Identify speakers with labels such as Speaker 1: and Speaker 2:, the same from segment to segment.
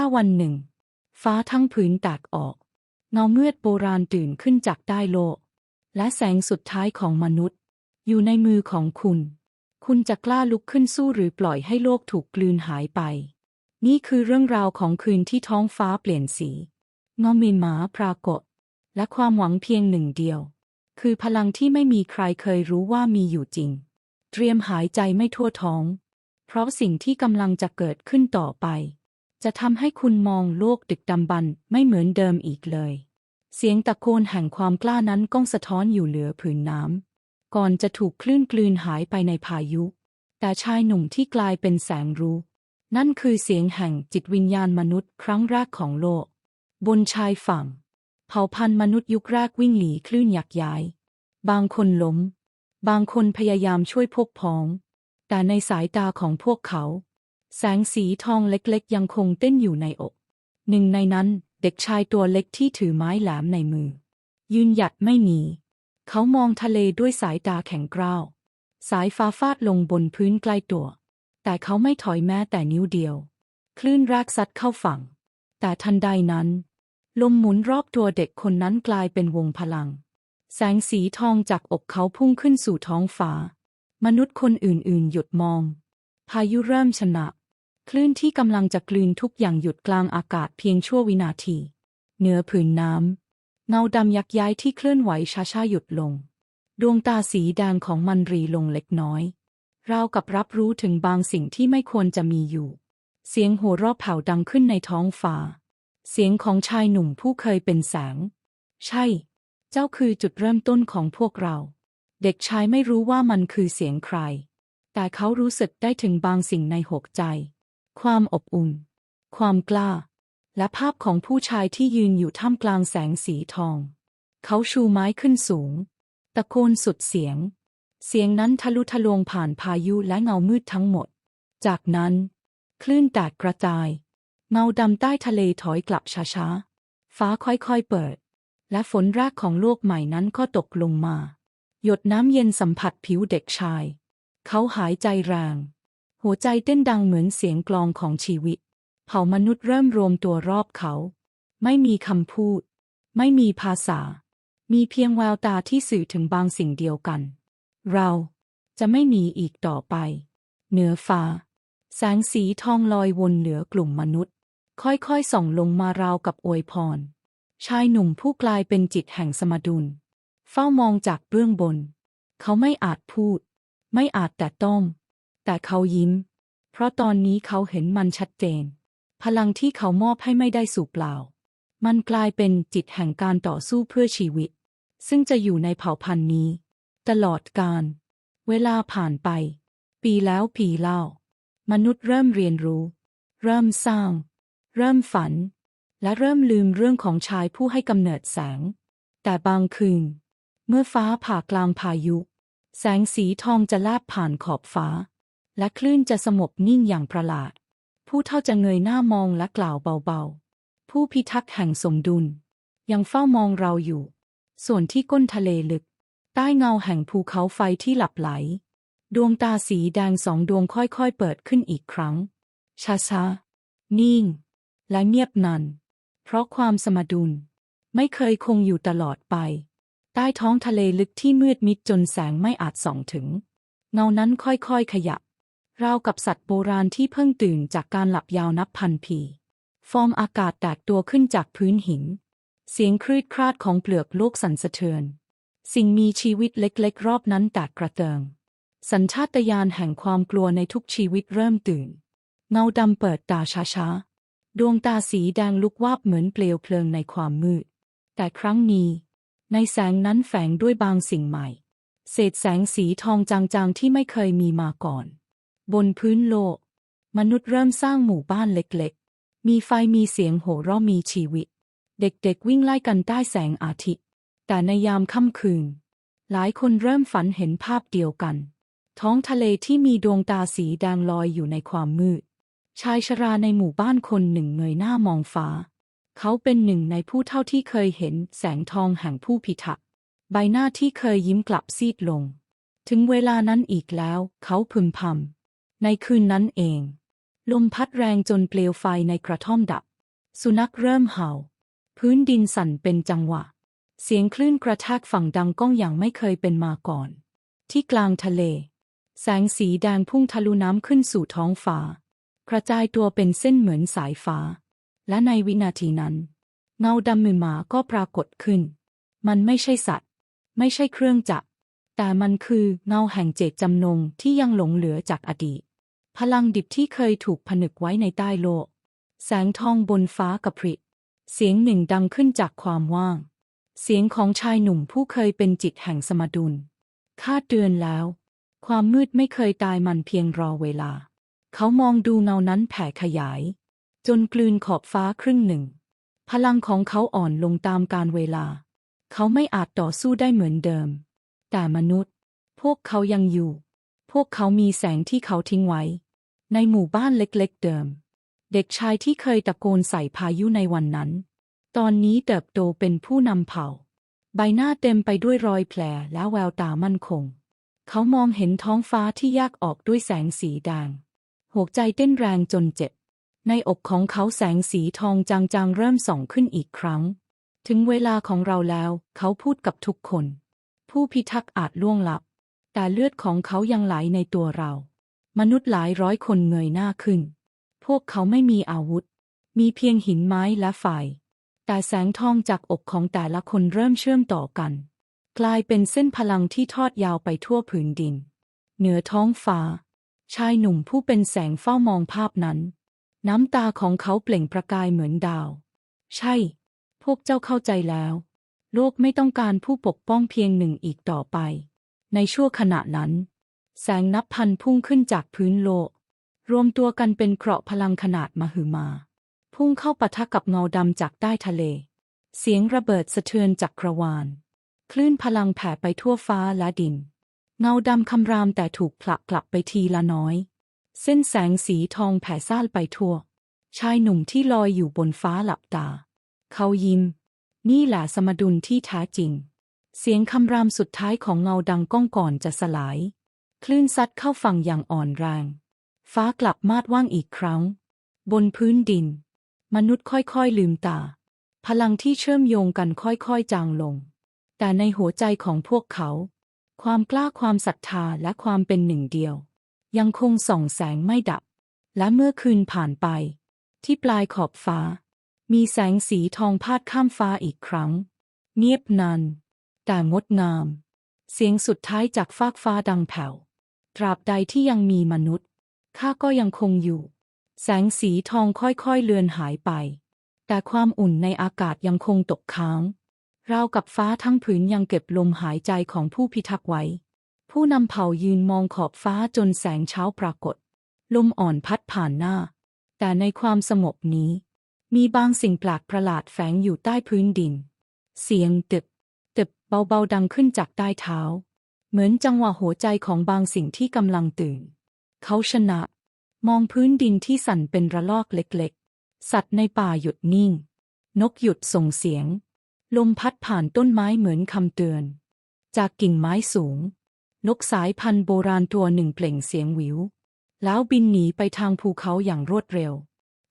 Speaker 1: ถ้าวันหนึ่ง ฟ้าทั้งผืนแตกออก เงาเมือดโบราณตื่นขึ้นจากใต้โลก และแสงสุดท้ายของมนุษย์ อยู่ในมือของคุณ คุณจะกล้าลุกขึ้นสู้หรือปล่อยให้โลกถูกกลืนหายไป นี่คือเรื่องราวของคืนที่ท้องฟ้าเปลี่ยนสีเงาเมนหมาปรากฏ และความหวังเพียงหนึ่งเดียว คือพลังที่ไม่มีใครเคยรู้ว่ามีอยู่จริง เตรียมหายใจไม่ทั่วท้อง เพราะสิ่งที่กำลังจะเกิดขึ้นต่อไป จะทำให้คุณมองโลกดึกดำบรรพ์ไม่เหมือนเดิมอีกเลย เสียงตะโกนแห่งความกล้านั้นก้องสะท้อนอยู่เหลือผืนน้ำก่อนจะถูกคลื่นกลืนหายไปในพายุ แต่ชายหนุ่มที่กลายเป็นแสงรู้ นั่นคือเสียงแห่งจิตวิญญาณมนุษย์ครั้งแรกของโลก บนชายฝั่ง เผ่าพันธุ์มนุษย์ยุคแรกวิ่งหนีคลื่นยักย้าย บางคนล้ม บางคนพยายามช่วยพวกพ้อง แต่ในสายตาของพวกเขา แสงสีทองเล็กๆ ยังคงเต้นอยู่ในอก หนึ่งในนั้นเด็กชายตัวเล็กที่ถือไม้แหลมในมือ ยืนหยัดไม่หนี เขามองทะเลด้วยสายตาแข็งกร้าว สายฟ้าฟาดลงบนพื้นใกล้ตัว แต่เขาไม่ถอยแม้แต่นิ้วเดียว คลื่นแรกซัดเข้าฝั่ง แต่ทันใดนั้น ลมหมุนรอบตัวเด็กคนนั้นกลายเป็นวงพลัง แสงสีทองจากอกเขาพุ่งขึ้นสู่ท้องฟ้า มนุษย์คนอื่นๆ หยุดมอง พายุเริ่มชนะ คลื่นที่กำลังจะกลืนทุกอย่างหยุดกลางอากาศเพียงชั่ววินาที เหนือผืนน้ำ เงาดำยักย้ายที่เคลื่อนไหวช้าๆหยุดลง ดวงตาสีแดงของมันรีลงเล็กน้อย ราวกับรับรู้ถึงบางสิ่งที่ไม่ควรจะมีอยู่ เสียงโห่รอบเผาดังขึ้นในท้องฟ้า เสียงของชายหนุ่มผู้เคยเป็นแสง ใช่ เจ้าคือจุดเริ่มต้นของพวกเรา เด็กชายไม่รู้ว่ามันคือเสียงใคร แต่เขารู้สึกได้ถึงบางสิ่งในหกใจ ความอบอุ่น ความกล้า และภาพของผู้ชายที่ยืนอยู่ท่ามกลางแสงสีทอง เขาชูไม้ขึ้นสูง ตะโกนสุดเสียง เสียงนั้นทะลุทะลวงผ่านพายุและเงามืดทั้งหมด จากนั้น คลื่นแตกกระจาย เงาดำใต้ทะเลถอยกลับช้าๆ ฟ้าค่อยๆเปิด และฝนแรกของโลกใหม่นั้นก็ตกลงมา หยดน้ำเย็นสัมผัสผิวเด็กชาย เขาหายใจแรง หัวใจเต้นดังเหมือนเสียงกลองของชีวิต เผ่ามนุษย์เริ่มรวมตัวรอบเขา ไม่มีคำพูด ไม่มีภาษา มีเพียงแววตาที่สื่อถึงบางสิ่งเดียวกัน เราจะไม่หนีอีกต่อไป เหนือฟ้า แสงสีทองลอยวนเหนือกลุ่มมนุษย์ ค่อยๆส่องลงมาราวกับอวยพร ชายหนุ่มผู้กลายเป็นจิตแห่งสมดุล เฝ้ามองจากเบื้องบน เขาไม่อาจพูด ไม่อาจแต่ต้อง แต่เขายิ้ม เพราะตอนนี้เขาเห็นมันชัดเจน พลังที่เขามอบให้ไม่ได้สูบเปล่า มันกลายเป็นจิตแห่งการต่อสู้เพื่อชีวิต ซึ่งจะอยู่ในเผ่าพันธุ์นี้ ตลอดกาลเวลาผ่านไป ปีแล้วปีเล่า มนุษย์เริ่มเรียนรู้ เริ่มสร้าง เริ่มฝัน และเริ่มลืมเรื่องของชายผู้ให้กำเนิดแสง แต่บางคืน เมื่อฟ้าผ่ากลางพายุ แสงสีทองจะลาบผ่านขอบฟ้า และคลื่นจะสงบนิ่งอย่างประหลาด ผู้เท่าจะเงยหน้ามองและกล่าวเบาๆ ผู้พิทักษ์แห่งสมดุล ยังเฝ้ามองเราอยู่ ส่วนที่ก้นทะเลลึก ใต้เงาแห่งภูเขาไฟที่หลับไหล ดวงตาสีแดงสองดวงค่อยๆเปิดขึ้นอีกครั้งช้าๆนิ่ง และเงียบนัน เพราะความสมดุล ไม่เคยคงอยู่ตลอดไป ใต้ท้องทะเลลึกที่มืดมิดจนแสงไม่อาจส่องถึง เงานั้นค่อยๆขยับ ราวกับสัตว์โบราณที่เพิ่งตื่นจากการหลับยาวนับพันปีฟอร์มอากาศแตกตัวขึ้นจากพื้นหิน เสียงครีดคราดของเปลือกโลกสั่นสะเทือน สิ่งมีชีวิตเล็กๆ รอบนั้นแตกกระเติง สัญชาตญาณแห่งความกลัวในทุกชีวิตเริ่มตื่น เงาดำเปิดตาช้าๆ ดวงตาสีแดงลุกวาบเหมือนเปลวเพลิงในความมืด แต่ครั้งนี้ ในแสงนั้นแฝงด้วยบางสิ่งใหม่ เศษแสงสีทองจางๆที่ไม่เคยมีมาก่อน บนพื้นโลก มนุษย์เริ่มสร้างหมู่บ้านเล็กๆ มีไฟมีเสียงโห่ร้องมีชีวิต เด็กๆวิ่งไล่กันใต้แสงอาทิตย์ แต่ในยามค่ำคืน หลายคนเริ่มฝันเห็นภาพเดียวกัน ท้องทะเลที่มีดวงตาสีแดงลอยอยู่ในความมืด ชายชราในหมู่บ้านคนหนึ่งเงยหน้ามองฟ้า เขาเป็นหนึ่งในผู้เท่าที่เคยเห็นแสงทองแห่งผู้พิทักษ์ใบหน้าที่เคยยิ้มกลับซีดลง ถึงเวลานั้นอีกแล้ว เขาพึมพำ ในคืนนั้นเอง ลมพัดแรงจนเปลวไฟในกระท่อมดับ สุนัขเริ่มเห่า พื้นดินสั่นเป็นจังหวะ เสียงคลื่นกระแทกฝั่งดังก้องอย่างไม่เคยเป็นมาก่อน ที่กลางทะเล แสงสีแดงพุ่งทะลุน้ำขึ้นสู่ท้องฟ้ากระจายตัวเป็นเส้นเหมือนสายฟ้า และในวินาทีนั้น เงาดำมือหมาก็ปรากฏขึ้น มันไม่ใช่สัตว์ ไม่ใช่เครื่องจักรแต่มันคือเงาแห่งเจตจำนงที่ยังหลงเหลือจากอดีต พลังดิบที่เคยถูกผนึกไว้ในใต้โลก แสงทองบนฟ้ากระพริบเสียงหนึ่งดังขึ้นจากความว่าง เสียงของชายหนุ่มผู้เคยเป็นจิตแห่งสมดุลคาดเดือนแล้ว ความมืดไม่เคยตายมันเพียงรอเวลา เขามองดูเงานั้นแผ่ขยาย จนกลืนขอบฟ้าครึ่งหนึ่ง พลังของเขาอ่อนลงตามการเวลา เขาไม่อาจต่อสู้ได้เหมือนเดิม แต่มนุษย์ พวกเขายังอยู่ พวกเขามีแสงที่เขาทิ้งไว้ ในหมู่บ้านเล็กๆเดิม เด็กชายที่เคยตะโกนใส่พายุในวันนั้น ตอนนี้เติบโตเป็นผู้นำเผ่า ใบหน้าเต็มไปด้วยรอยแผลและแววตามั่นคง เขามองเห็นท้องฟ้าที่แยกออกด้วยแสงสีแดงหัวใจเต้นแรงจนเจ็บ ในอกของเขาแสงสีทองจางๆเริ่มส่องขึ้นอีกครั้ง ถึงเวลาของเราแล้ว เขาพูดกับทุกคน ผู้พิทักษ์อาจล่วงลับ แต่เลือดของเขายังไหลในตัวเรา มนุษย์หลายร้อยคนเงยหน้าขึ้น พวกเขาไม่มีอาวุธ มีเพียงหินไม้และไฟ แต่แสงทองจากอกของแต่ละคนเริ่มเชื่อมต่อกัน กลายเป็นเส้นพลังที่ทอดยาวไปทั่วผืนดิน เหนือท้องฟ้า ชายหนุ่มผู้เป็นแสงเฝ้ามองภาพนั้น น้ำตาของเขาเปล่งประกายเหมือนดาว ใช่ พวกเจ้าเข้าใจแล้ว โลกไม่ต้องการผู้ปกป้องเพียงหนึ่งอีกต่อไป ในชั่วขณะนั้น แสงนับพันพุ่งขึ้นจากพื้นโลก รวมตัวกันเป็นเกราะพลังขนาดมหึมา พุ่งเข้าปะทะกับเงาดำจากใต้ทะเล เสียงระเบิดสะเทือนจากกระวานคลื่นพลังแผ่ไปทั่วฟ้าและดิน เงาดำคำรามแต่ถูกผลักกลับไปทีละน้อย เส้นแสงสีทองแผ่ซ่านไปทั่ว ชายหนุ่มที่ลอยอยู่บนฟ้าหลับตา เขายิ้ม นี่แหละสมดุลที่แท้จริง เสียงคำรามสุดท้ายของเงาดังก้องก่อนจะสลาย คลื่นซัดเข้าฝั่งอย่างอ่อนแรง ฟ้ากลับมาดว่างอีกครั้ง บนพื้นดิน มนุษย์ค่อยๆลืมตา พลังที่เชื่อมโยงกันค่อยๆจางลง แต่ในหัวใจของพวกเขา ความกล้าความศรัทธาและความเป็นหนึ่งเดียว ยังคงส่องแสงไม่ดับ และเมื่อคืนผ่านไป ที่ปลายขอบฟ้า มีแสงสีทองพาดข้ามฟ้าอีกครั้ง เงียบนานแต่งดงาม เสียงสุดท้ายจากฟากฟ้าดังแผ่ว ตราบใดที่ยังมีมนุษย์ข้าก็ยังคงอยู่ แสงสีทองค่อยๆเลือนหายไป แต่ความอุ่นในอากาศยังคงตกค้างราวกับฟ้าทั้งผืนยังเก็บลมหายใจของผู้พิทักษ์ไว้ ผู้นำเผ่ายืนมองขอบฟ้าจนแสงเช้าปรากฏ ลมอ่อนพัดผ่านหน้า แต่ในความสงบนี้ มีบางสิ่งแปลกประหลาดแฝงอยู่ใต้พื้นดิน เสียงตึบตึบเบาๆดังขึ้นจากใต้เท้า เหมือนจังหวะหัวใจของบางสิ่งที่กำลังตื่น เขาชนะ มองพื้นดินที่สั่นเป็นระลอกเล็กๆ สัตว์ในป่าหยุดนิ่ง นกหยุดส่งเสียง ลมพัดผ่านต้นไม้เหมือนคำเตือน จากกิ่งไม้สูง นกสายพันธุ์โบราณตัวหนึ่งเปล่งเสียงหวิว แล้วบินหนีไปทางภูเขาอย่างรวดเร็ว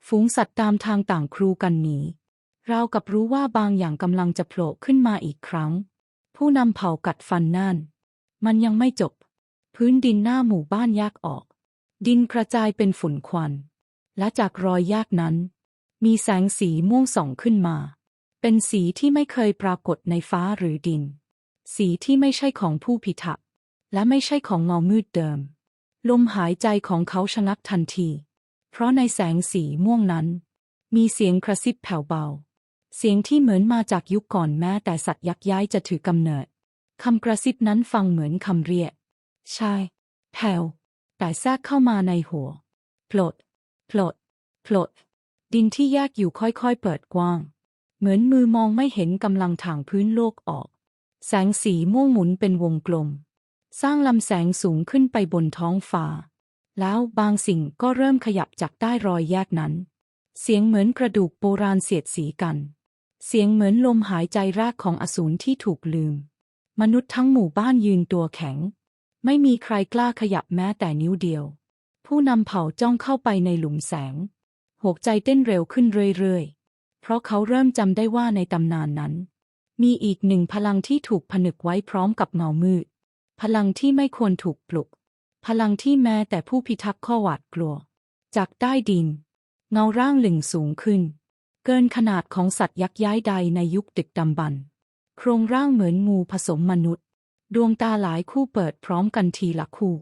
Speaker 1: ฝูงสัตว์ตามทางต่างครูกันหนีราวกับรู้ว่าบางอย่างกำลังจะโผล่ขึ้นมาอีกครั้ง ผู้นำเผ่ากัดฟันนั่น มันยังไม่จบ พื้นดินหน้าหมู่บ้านแยกออก ดินกระจายเป็นฝุ่นควัน และจากรอยแยกนั้น มีแสงสีม่วงส่องขึ้นมา เป็นสีที่ไม่เคยปรากฏในฟ้าหรือดิน สีที่ไม่ใช่ของผู้พิทักษ์และไม่ใช่ของเงามืดเดิม ลมหายใจของเขาชะงักทันที เพราะในแสงสีม่วงนั้น มีเสียงกระซิบแผ่วเบา เสียงที่เหมือนมาจากยุคก่อนแม้แต่สัตว์ยักษ์ย้ายจะถือกำเนิด คำกระซิบนั้นฟังเหมือนคำเรียกใช่แผ่วแต่แทรกเข้ามาในหัวปลดปลดปลด ดินที่แยกอยู่ค่อยๆเปิดกว้าง เหมือนมือมองไม่เห็นกำลังถ่างพื้นโลกออก แสงสีม่วงหมุนเป็นวงกลม สร้างลำแสงสูงขึ้นไปบนท้องฟ้า แล้วบางสิ่งก็เริ่มขยับจากใต้รอยแยกนั้น เสียงเหมือนกระดูกโบราณเสียดสีกัน เสียงเหมือนลมหายใจแรกของอสูรที่ถูกลืม มนุษย์ทั้งหมู่บ้านยืนตัวแข็ง ไม่มีใครกล้าขยับแม้แต่นิ้วเดียว ผู้นำเผ่าจ้องเข้าไปในหลุมแสง หัวใจเต้นเร็วขึ้นเรื่อยๆ เพราะเขาเริ่มจำได้ว่าในตำนานนั้น มีอีกหนึ่งพลังที่ถูกผนึกไว้พร้อมกับเงามืด พลังที่ไม่ควรถูกปลุก พลังที่แม้แต่ผู้พิทักษ์ข้อหวาดกลัว จากใต้ดิน เงาร่างหลึงสูงขึ้น เกินขนาดของสัตว์ยักษ์ย้ายใดในยุคดึกดำบรรพ์ โครงร่างเหมือนงูผสมมนุษย์ ดวงตาหลายคู่เปิดพร้อมกันทีละคู่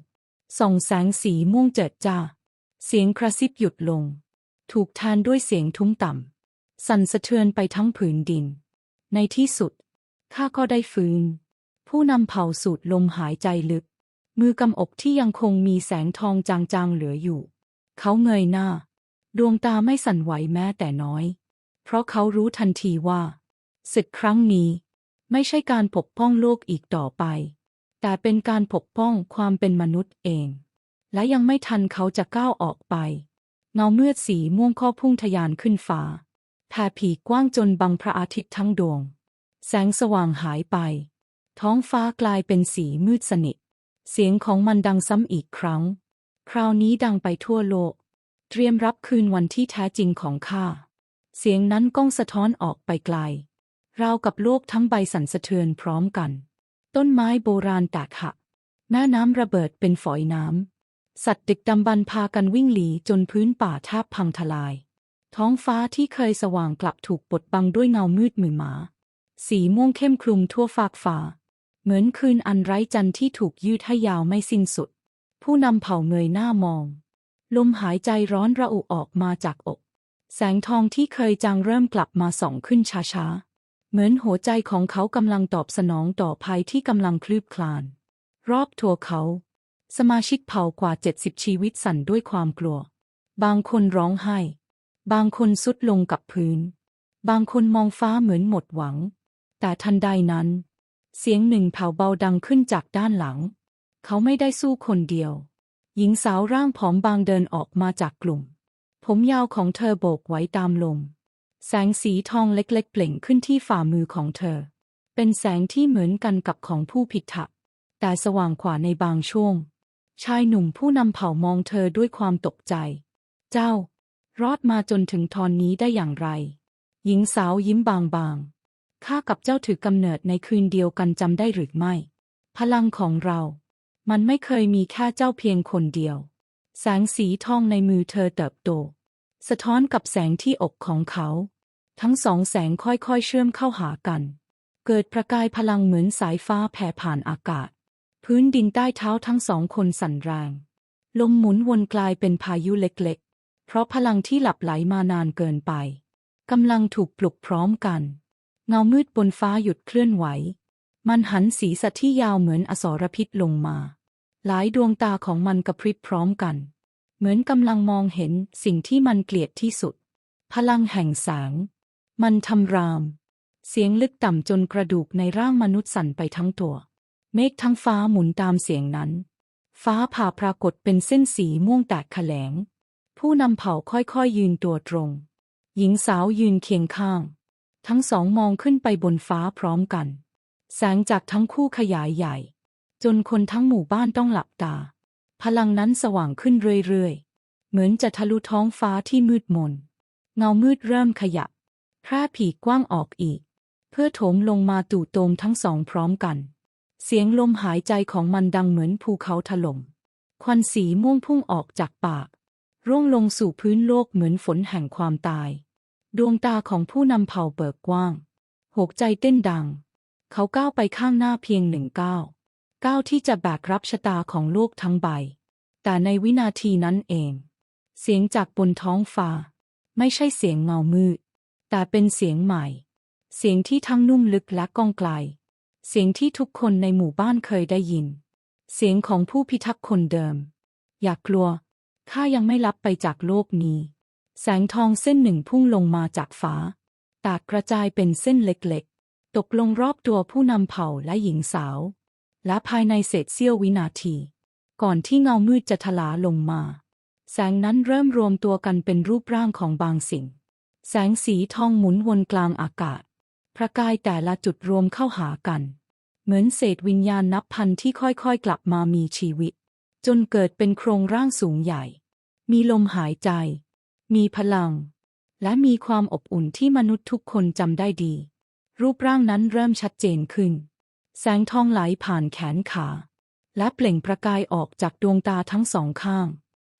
Speaker 1: ส่องแสงสีม่วงเจิดจ้า เสียงกระซิบหยุดลง ถูกแทนด้วยเสียงทุ้มต่ำ สั่นสะเทือนไปทั้งผืนดิน ในที่สุด ข้าก็ได้ฟื้น ผู้นำเผ่าสูดลมหายใจลึก มือกำอกที่ยังคงมีแสงทองจางๆเหลืออยู่ เขาเงยหน้า ดวงตาไม่สั่นไหวแม้แต่น้อย เพราะเขารู้ทันทีว่าศึกครั้งนี้ ไม่ใช่การปกป้องโลกอีกต่อไป แต่เป็นการปกป้องความเป็นมนุษย์เอง และยังไม่ทันเขาจะก้าวออกไปเงาเมือดสีม่วงข้อพุ่งทะยานขึ้นฟ้าแผ่ผีกว้างจนบังพระอาทิตย์ทั้งดวง แสงสว่างหายไป ท้องฟ้ากลายเป็นสีมืดสนิท เสียงของมันดังซ้ำอีกครั้ง คราวนี้ดังไปทั่วโลก เตรียมรับคืนวันที่แท้จริงของข้า เสียงนั้นก้องสะท้อนออกไปไกล ราวกับโลกทั้งใบสั่นสะเทือนพร้อมกัน ต้นไม้โบราณแตกหักแม่น้ำระเบิดเป็นฝอยน้ำ สัตว์ดึกดำบรรพากันวิ่งหลีจนพื้นป่าแทบพังทลาย ท้องฟ้าที่เคยสว่างกลับถูกบดบังด้วยเงามืดมือหมา สีม่วงเข้มคลุมทั่วฟากฟ้า เหมือนคืนอันไร้จันทร์ที่ถูกยืดให้ยาวไม่สิ้นสุด ผู้นำเผ่าเงยหน้ามอง ลมหายใจร้อนระอุออกมาจากอก แสงทองที่เคยจางเริ่มกลับมาส่องขึ้นช้าๆ เหมือนหัวใจของเขากำลังตอบสนองต่อภัยที่กำลังคลืบคลาน รอบตัวเขา สมาชิกเผ่ากว่าเจ็ดสิบชีวิตสั่นด้วยความกลัว บางคนร้องไห้ บางคนสุดลงกับพื้น บางคนมองฟ้าเหมือนหมดหวัง แต่ทันใดนั้น เสียงหนึ่งเผาเบาดังขึ้นจากด้านหลัง เขาไม่ได้สู้คนเดียว หญิงสาวร่างผอมบางเดินออกมาจากกลุ่ม ผมยาวของเธอโบกไว้ตามลม แสงสีทองเล็กๆ เปล่งขึ้นที่ฝ่ามือของเธอ เป็นแสงที่เหมือนกันกับของผู้ผิดทักแต่สว่างกว่าในบางช่วง ชายหนุ่มผู้นำเผ่ามองเธอด้วยความตกใจ เจ้า รอดมาจนถึงตอนนี้ได้อย่างไร หญิงสาวยิ้มบางๆข้ากับเจ้าถือกำเนิดในคืนเดียวกันจำได้หรือไม่ พลังของเรา มันไม่เคยมีแค่เจ้าเพียงคนเดียว แสงสีทองในมือเธอเติบโต สะท้อนกับแสงที่อกของเขา ทั้งสองแสงค่อยๆเชื่อมเข้าหากัน เกิดประกายพลังเหมือนสายฟ้าแผ่ผ่านอากาศ พื้นดินใต้เท้าทั้งสองคนสั่นแรงลมหมุนวนกลายเป็นพายุเล็กๆ เพราะพลังที่หลับไหลมานานเกินไปกำลังถูกปลุกพร้อมกัน เงามืดบนฟ้าหยุดเคลื่อนไหว มันหันสีสัตที่ยาวเหมือนอสรพิษลงมา หลายดวงตาของมันกระพริบพร้อมกัน เหมือนกำลังมองเห็นสิ่งที่มันเกลียดที่สุด พลังแห่งแสง มันทำราม เสียงลึกต่ำจนกระดูกในร่างมนุษย์สั่นไปทั้งตัว เมฆทั้งฟ้าหมุนตามเสียงนั้น ฟ้าผ่าปรากฏเป็นเส้นสีม่วงแตกแขลง ผู้นำเผ่าค่อยๆยยืนตัวตรง หญิงสาวยืนเคียงข้าง ทั้งสองมองขึ้นไปบนฟ้าพร้อมกัน แสงจากทั้งคู่ขยายใหญ่ จนคนทั้งหมู่บ้านต้องหลับตา พลังนั้นสว่างขึ้นเรื่อยๆ เหมือนจะทะลุท้องฟ้าที่มืดมน เงามืดเริ่มขยับ แพร่ผีกว้างออกอีก เพื่อโถมลงมาตู่โตมทั้งสองพร้อมกัน เสียงลมหายใจของมันดังเหมือนภูเขาถล่มควันสีม่วงพุ่งออกจากปาก ร่วงลงสู่พื้นโลกเหมือนฝนแห่งความตาย ดวงตาของผู้นำเผ่าเบิกกว้าง หกใจเต้นดัง เขาก้าวไปข้างหน้าเพียงหนึ่งก้าวก้าวที่จะแบกรับชะตาของโลกทั้งใบ แต่ในวินาทีนั้นเอง เสียงจากบนท้องฟ้า ไม่ใช่เสียงเงามืด แต่เป็นเสียงใหม่ เสียงที่ทั้งนุ่มลึกและก้องไกล เสียงที่ทุกคนในหมู่บ้านเคยได้ยิน เสียงของผู้พิทักษ์คนเดิม อย่ากกลัว ข้ายังไม่ลับไปจากโลกนี้ แสงทองเส้นหนึ่งพุ่งลงมาจากฟ้าแตกกระจายเป็นเส้นเล็กๆ ตกลงรอบตัวผู้นำเผ่าและหญิงสาว และภายในเศษเสี้ยววินาที ก่อนที่เงามืดจะทลาลงมา แสงนั้นเริ่มรวมตัวกันเป็นรูปร่างของบางสิ่ง แสงสีทองหมุนวนกลางอากาศประกายแต่ละจุดรวมเข้าหากัน เหมือนเศษวิญญาณนับพันที่ค่อยๆ กลับมามีชีวิต จนเกิดเป็นโครงร่างสูงใหญ่ มีลมหายใจ มีพลัง และมีความอบอุ่นที่มนุษย์ทุกคนจำได้ดี รูปร่างนั้นเริ่มชัดเจนขึ้น แสงทองไหลผ่านแขนขา และเปล่งประกายออกจากดวงตาทั้งสองข้าง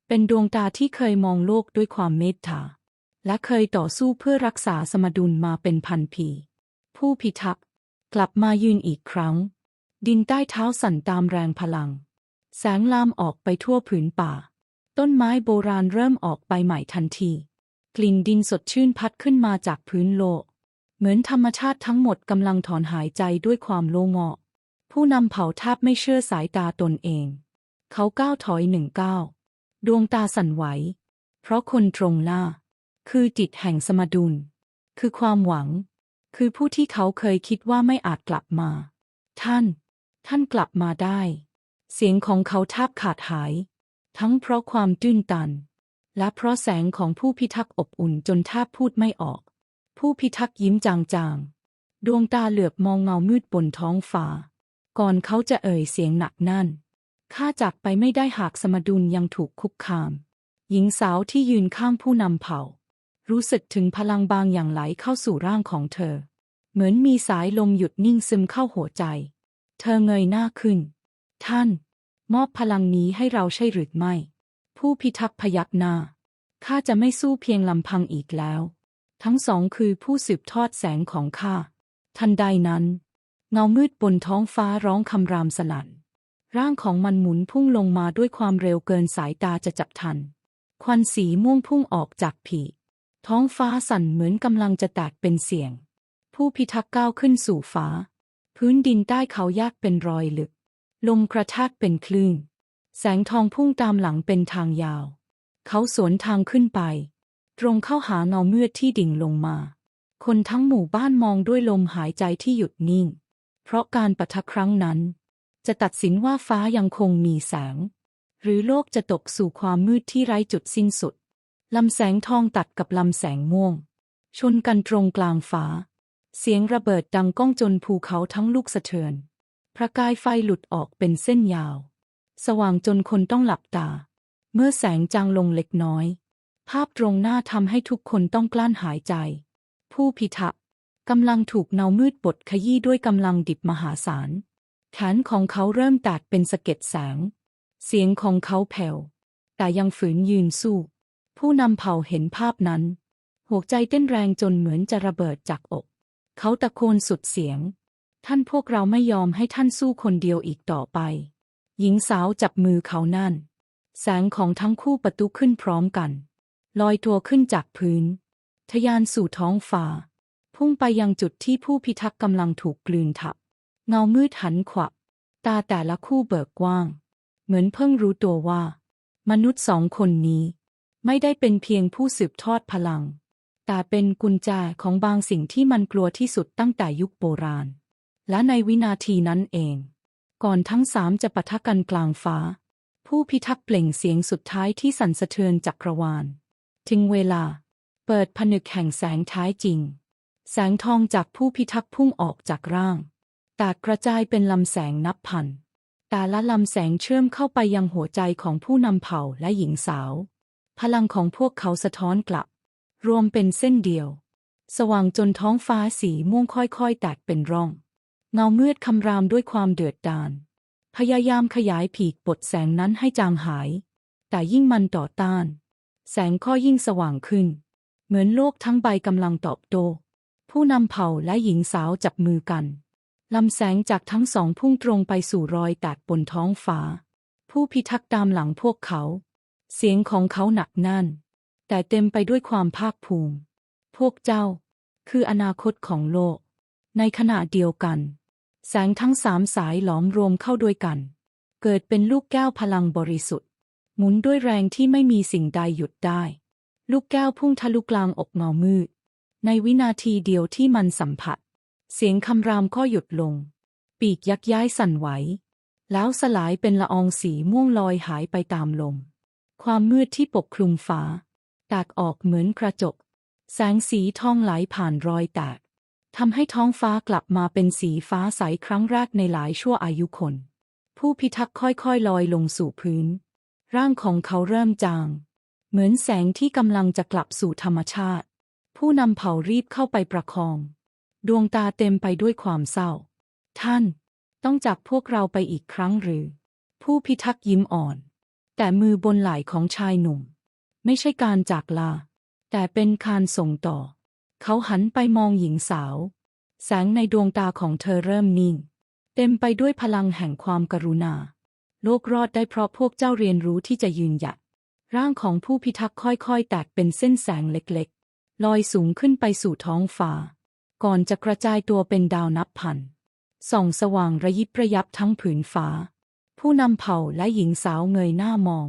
Speaker 1: เป็นดวงตาที่เคยมองโลกด้วยความเมตตา และเคยต่อสู้เพื่อรักษาสมดุลมาเป็นพันปี ผู้พิทักษ์กลับมายืนอีกครั้ง ดินใต้เท้าสั่นตามแรงพลัง แสงลามออกไปทั่วผืนป่า ต้นไม้โบราณเริ่มออกใบใหม่ทันที กลิ่นดินสดชื่นพัดขึ้นมาจากพื้นโลก เหมือนธรรมชาติทั้งหมดกำลังถอนหายใจด้วยความโล่งอกผู้นำเผ่าแทบไม่เชื่อสายตาตนเอง เขาก้าวถอยหนึ่งก้าวดวงตาสั่นไหว เพราะคนตรงหน้า คือจิตแห่งสมดุล คือความหวัง คือผู้ที่เขาเคยคิดว่าไม่อาจกลับมา ท่าน ท่านกลับมาได้ เสียงของเขาแทบขาดหาย ทั้งเพราะความตื้นตัน และเพราะแสงของผู้พิทักษ์อบอุ่นจนแทบพูดไม่ออก ผู้พิทักษ์ยิ้มจางๆ ดวงตาเหลือบมองเงามืดบนท้องฟ้า ก่อนเขาจะเอ่ยเสียงหนักนั่นข้าจากไปไม่ได้หากสมดุลยังถูกคุกคาม หญิงสาวที่ยืนข้างผู้นำเผ่า รู้สึกถึงพลังบางอย่างไหลเข้าสู่ร่างของเธอ เหมือนมีสายลมหยุดนิ่งซึมเข้าหัวใจ เธอเงยหน้าขึ้น ท่าน มอบพลังนี้ให้เราใช่หรือไม่ ผู้พิทักษ์พยักหน้า ข้าจะไม่สู้เพียงลำพังอีกแล้ว ทั้งสองคือผู้สืบทอดแสงของข้า ทันใดนั้น เงามืดบนท้องฟ้าร้องคำรามสนั่นร่างของมันหมุนพุ่งลงมาด้วยความเร็วเกินสายตาจะจับทัน ควันสีม่วงพุ่งออกจากผี ท้องฟ้าสั่นเหมือนกำลังจะแตกเป็นเสียง ผู้พิทักษ์ก้าวขึ้นสู่ฟ้า พื้นดินใต้เขายากเป็นรอยลึก ลมกระแทกเป็นคลื่น แสงทองพุ่งตามหลังเป็นทางยาว เขาสวนทางขึ้นไป ตรงเข้าหาเงาเมื่อที่ดิ่งลงมา คนทั้งหมู่บ้านมองด้วยลมหายใจที่หยุดนิ่ง เพราะการปะทะครั้งนั้น จะตัดสินว่าฟ้ายังคงมีแสง หรือโลกจะตกสู่ความมืดที่ไร้จุดสิ้นสุด ลำแสงทองตัดกับลำแสงม่วง ชนกันตรงกลางฟ้า เสียงระเบิดดังก้องจนภูเขาทั้งลูกสะเทือน ประกายไฟหลุดออกเป็นเส้นยาว สว่างจนคนต้องหลับตา เมื่อแสงจางลงเล็กน้อย ภาพตรงหน้าทำให้ทุกคนต้องกลั้นหายใจ ผู้พิทักษ์กำลังถูกเนามืดบดขยี้ด้วยกำลังดิบมหาศาลแขนของเขาเริ่มแตกเป็นสะเก็ดแสง เสียงของเขาแผ่ว แต่ยังฝืนยืนสู้ ผู้นำเผ่าเห็นภาพนั้น หัวใจเต้นแรงจนเหมือนจะระเบิดจากอก เขาตะโกนสุดเสียง ท่านพวกเราไม่ยอมให้ท่านสู้คนเดียวอีกต่อไป หญิงสาวจับมือเขานั่น แสงของทั้งคู่ประตุขึ้นพร้อมกัน ลอยตัวขึ้นจากพื้นทะยานสู่ท้องฟ้า พุ่งไปยังจุดที่ผู้พิทักษ์กำลังถูกกลืนทับ เงามืดหันขวับตาแต่ละคู่เบิกกว้าง เหมือนเพิ่งรู้ตัวว่า มนุษย์สองคนนี้ ไม่ได้เป็นเพียงผู้สืบทอดพลัง แต่เป็นกุญแจของบางสิ่งที่มันกลัวที่สุดตั้งแต่ยุคโบราณ และในวินาทีนั้นเอง ก่อนทั้งสามจะปะทะกันกลางฟ้า ผู้พิทักษ์เปล่งเสียงสุดท้ายที่สั่นสะเทือนจักรวาล ถึงเวลา เปิดผนึกแห่งแสงท้ายจริง แสงทองจากผู้พิทักษ์พุ่งออกจากร่างแตกกระจายเป็นลำแสงนับพันแต่ละลำแสงเชื่อมเข้าไปยังหัวใจของผู้นำเผ่าและหญิงสาว พลังของพวกเขาสะท้อนกลับ รวมเป็นเส้นเดียว สว่างจนท้องฟ้าสีม่วงค่อยๆ แตกเป็นร่อง เงามืดคำรามด้วยความเดือดดาล พยายามขยายผีกบทแสงนั้นให้จางหาย แต่ยิ่งมันต่อต้าน แสงข้อยิ่งสว่างขึ้น เหมือนโลกทั้งใบกำลังตอบโต้ผู้นำเผ่าและหญิงสาวจับมือกันลำแสงจากทั้งสองพุ่งตรงไปสู่รอยแตกบนท้องฟ้า ผู้พิทักษ์ตามหลังพวกเขา เสียงของเขาหนักแน่น แต่เต็มไปด้วยความภาคภูมิ พวกเจ้า คืออนาคตของโลก ในขณะเดียวกัน แสงทั้งสามสายหลอมรวมเข้าด้วยกัน เกิดเป็นลูกแก้วพลังบริสุทธิ์ หมุนด้วยแรงที่ไม่มีสิ่งใดหยุดได้ ลูกแก้วพุ่งทะลุกลางอกเงามืด ในวินาทีเดียวที่มันสัมผัส เสียงคำรามก็หยุดลง ปีกยักย้ายสั่นไหวแล้วสลายเป็นละอองสีม่วงลอยหายไปตามลม ความมืดที่ปกคลุมฟ้าแตกออกเหมือนกระจก แสงสีทองไหลผ่านรอยแตกทำให้ท้องฟ้ากลับมาเป็นสีฟ้าใสครั้งแรกในหลายชั่วอายุคน ผู้พิทักษ์ค่อยๆ ลอยลงสู่พื้น ร่างของเขาเริ่มจาง เหมือนแสงที่กำลังจะกลับสู่ธรรมชาติ ผู้นำเผ่ารีบเข้าไปประคอง ดวงตาเต็มไปด้วยความเศร้า ท่าน ต้องจากพวกเราไปอีกครั้งหรือ ผู้พิทักษ์ยิ้มอ่อน แต่มือบนไหล่ของชายหนุ่ม ไม่ใช่การจากลา แต่เป็นการส่งต่อ เขาหันไปมองหญิงสาว แสงในดวงตาของเธอเริ่มนิ่ง เต็มไปด้วยพลังแห่งความกรุณา โลกรอดได้เพราะพวกเจ้าเรียนรู้ที่จะยืนหยัด ร่างของผู้พิทักษ์ค่อยๆ แตกเป็นเส้นแสงเล็กๆ ลอยสูงขึ้นไปสู่ท้องฟ้า ก่อนจะกระจายตัวเป็นดาวนับพันส่องสว่างระยิบระยับทั้งผืนฟ้า ผู้นำเผ่าและหญิงสาวเงยหน้ามอง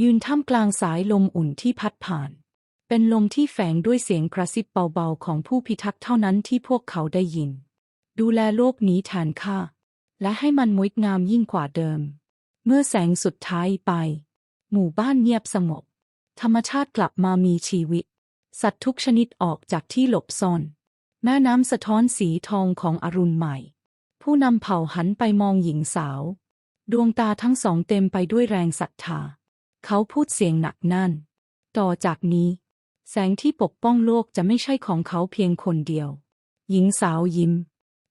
Speaker 1: ยืนท่ามกลางสายลมอุ่นที่พัดผ่าน เป็นลมที่แฝงด้วยเสียงกระซิบเบาๆของผู้พิทักษ์เท่านั้นที่พวกเขาได้ยิน ดูแลโลกนี้แทนข้าและให้มันงดงามยิ่งกว่าเดิม เมื่อแสงสุดท้ายไป หมู่บ้านเงียบสงบ ธรรมชาติกลับมามีชีวิต สัตว์ทุกชนิดออกจากที่หลบซ่อน แม่น้ำสะท้อนสีทองของอรุณใหม่ ผู้นำเผ่าหันไปมองหญิงสาว ดวงตาทั้งสองเต็มไปด้วยแรงศรัทธา เขาพูดเสียงหนักแน่น ต่อจากนี้ แสงที่ปกป้องโลกจะไม่ใช่ของเขาเพียงคนเดียว หญิงสาวยิ้ม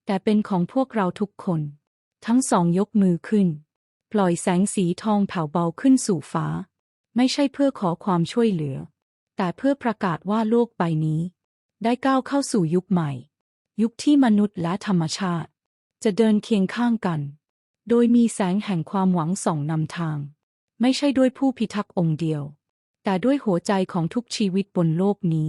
Speaker 1: แต่เป็นของพวกเราทุกคน ทั้งสองยกมือขึ้น ปล่อยแสงสีทองแผ่วเบาขึ้นสู่ฟ้า ไม่ใช่เพื่อขอความช่วยเหลือ แต่เพื่อประกาศว่าโลกใบนี้ ได้ก้าวเข้าสู่ยุคใหม่ ยุคที่มนุษย์และธรรมชาติ จะเดินเคียงข้างกัน โดยมีแสงแห่งความหวังส่องนำทาง ไม่ใช่ด้วยผู้พิทักษ์องค์เดียว แต่ด้วยหัวใจของทุกชีวิตบนโลกนี้